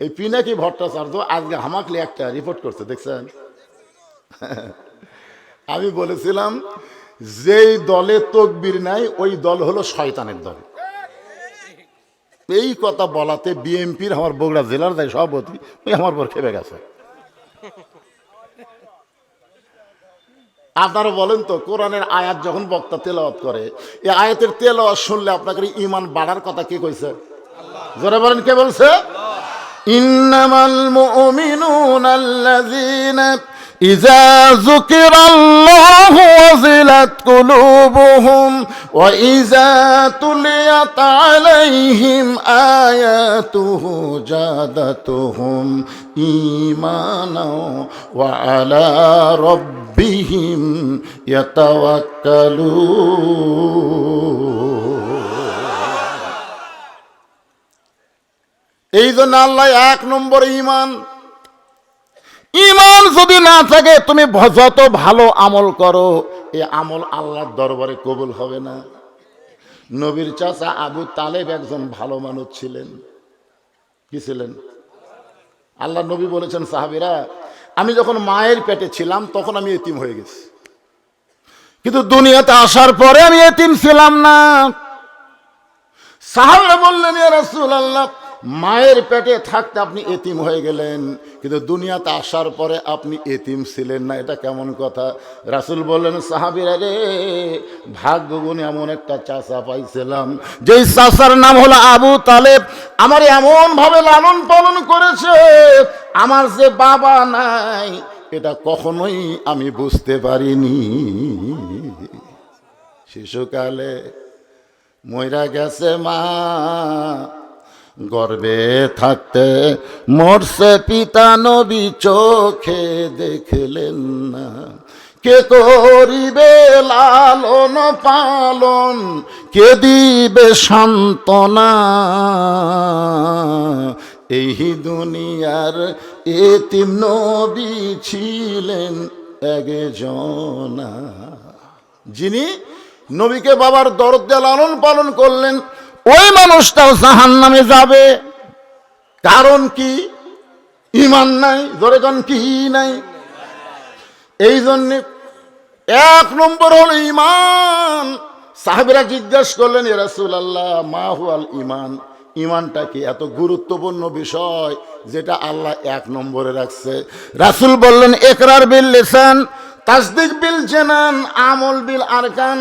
এই পিনাকি ভট্টাচার্য আজকে হামাকলি একটা রিপোর্ট করছে, দেখছেন? আমি বলেছিলাম, যেই দলে তকবির নাই, ওই দল হলো শয়তানের দল। এই কথা বলাতে বিএনপির আমার বগুড়া জেলার যাই সভাপতি ওই আমার পর খেপে গেছে। আপনারা বলেন তো, কোরআনের আয়াত যখন বক্তা তেলাওয়াত করে, এই আয়াতের তেলাওয়াত শুনলে আপনাকে ইমান বাড়ার কথা কে কইছে? জোরে বলেন কে বলছে? إنما المؤمنون الذين إذا ذكر الله وزلت قلوبهم وإذا تليت عليهم آياته جادتهم إيمانا وعلى ربهم يتوكلون এই জন্য আল্লাহ এক নম্বর ইমান ইমান যদি না থাকে, তুমি যত ভালো আমল করো, এই আমল আল্লাহর দরবারে কবুল হবে না। নবীর চাচা আবু তালেব একজন ভালো মানুষ ছিলেন। কি ছিলেন? আল্লাহ নবী বলেছেন, সাহাবিরা, আমি যখন মায়ের পেটে ছিলাম, তখন আমি এতিম হয়ে গেছি। কিন্তু দুনিয়াতে আসার পরে আমি এতিম ছিলাম না। সাহাবরা বললেন, ইয়া রাসূলুল্লাহ মায়ের পেটে থাকতে আপনি এতিম হয়ে গেলেন, কিন্তু দুনিয়াতে আসার পরে আপনি এতিম ছিলেন না। এটা কেমন কথা? রাসূল বললেন, সাহাবীরা রে, ভাগ্যগুণে এমন একটা চাচা পাইছিলাম, যেই চাষার নাম হলো আবু তালেব। আমার এমন ভাবে লালন পালন করেছে, আমার যে বাবা নাই, এটা কখনোই আমি বুঝতে পারিনি। শিশুকালে ময়রা গেছে মা গর্বে থাকতে মরছে পিতা নবী চোখে দেখলেন না। কে করিবে লালন পালন, কে দিবে সান্ত্বনা? এই দুনিয়ার এতিম নবী ছিলেন একজনা। যিনি নবীকে বাবার দরদ লালন পালন করলেন ওই মানুষটাও জাহান নামে যাবে। কারণ কি? ইমান নাই কোন কি নাই? এই জন্যে এক নম্বর হল ইমান সাহেবরা জিজ্ঞেস করলেন রাসুল আল্লাহ মাহু আল ইমান ইমানটা কি এত গুরুত্বপূর্ণ বিষয় যেটা আল্লাহ এক নম্বরে রাখছে? রাসুল বললেন একরার বিল লেসান, তাসদিক বিল জেনান, আমল বিল আরকান,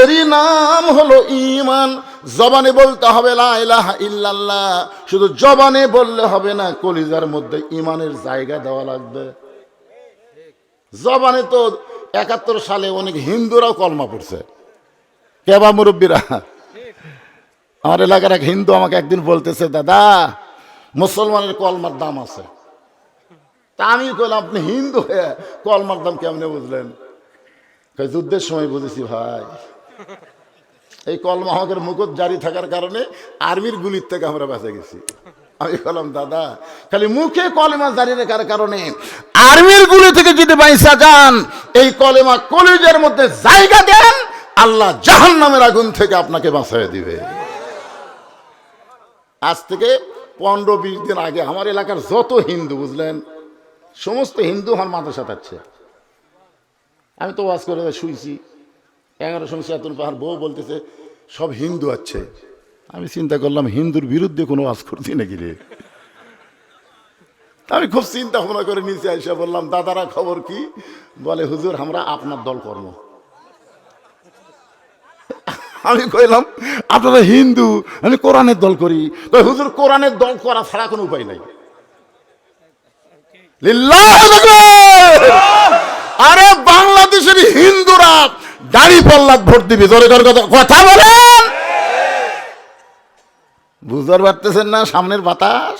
এরই নাম হলো ইমান জবানে বলতে হবে ইল্লাল্লাহ। শুধু জবানে বললে হবে না, কলিজার মধ্যে ইমানের জায়গা দেওয়া লাগবে। জবানে তো একাত্তর সালে অনেক হিন্দুরাও কলমা পড়ছে। কেবা মুরব্বীরা? আমার এলাকার এক হিন্দু আমাকে একদিন বলতেছে, দাদা, মুসলমানের কলমার দাম আছে। তা আমি কইলাম, আপনি হিন্দু হয়ে কলমার দাম কেমনে বুঝলেন? যুদ্ধের সময় বুঝেছি ভাই। এই কলমা মুকুট জারি থাকার কারণে আর্মির গুলির থেকে আমরা বেঁচে গেছি। আমি বললাম, দাদা, খালি মুখে কলেমা জারি রাখার কারণে আর্মির গুলি থেকে যদি বাইসা যান, এই কলেমা কলেজের মধ্যে জায়গা দেন, আল্লাহ জাহান নামের আগুন থেকে আপনাকে বাঁচাই দিবে। আজ থেকে পনেরো বিশ দিন আগে আমার এলাকার যত হিন্দু, বুঝলেন? সমস্ত হিন্দু আমার মাদ্রাসা থাকছে। আমি তো ওয়াজ করে শুইছি। এগারো সময় সেতুন পাহাড় বউ বলতেছে, সব হিন্দু আছে। আমি চিন্তা করলাম, হিন্দুর বিরুদ্ধে কোনো ওয়াজ করছি নাকি রে? আমি খুব চিন্তা ভাবনা করে নিচে এসে বললাম, দাদারা খবর কি? বলে, হুজুর, আমরা আপনার দল কর্ম আমি কইলাম, আপনারা হিন্দু, আমি কোরআনের দল করি। তো হুজুর, কোরআনের দল করা ছাড়া কোনো উপায় নাই! আরে বাংলাদেশের হিন্দুরা দাড়ি পাল্লাত ভোট দিবি জোরে জোরে কথা কথা বলেন! বুঝতে পারতেছেন না সামনের বাতাস?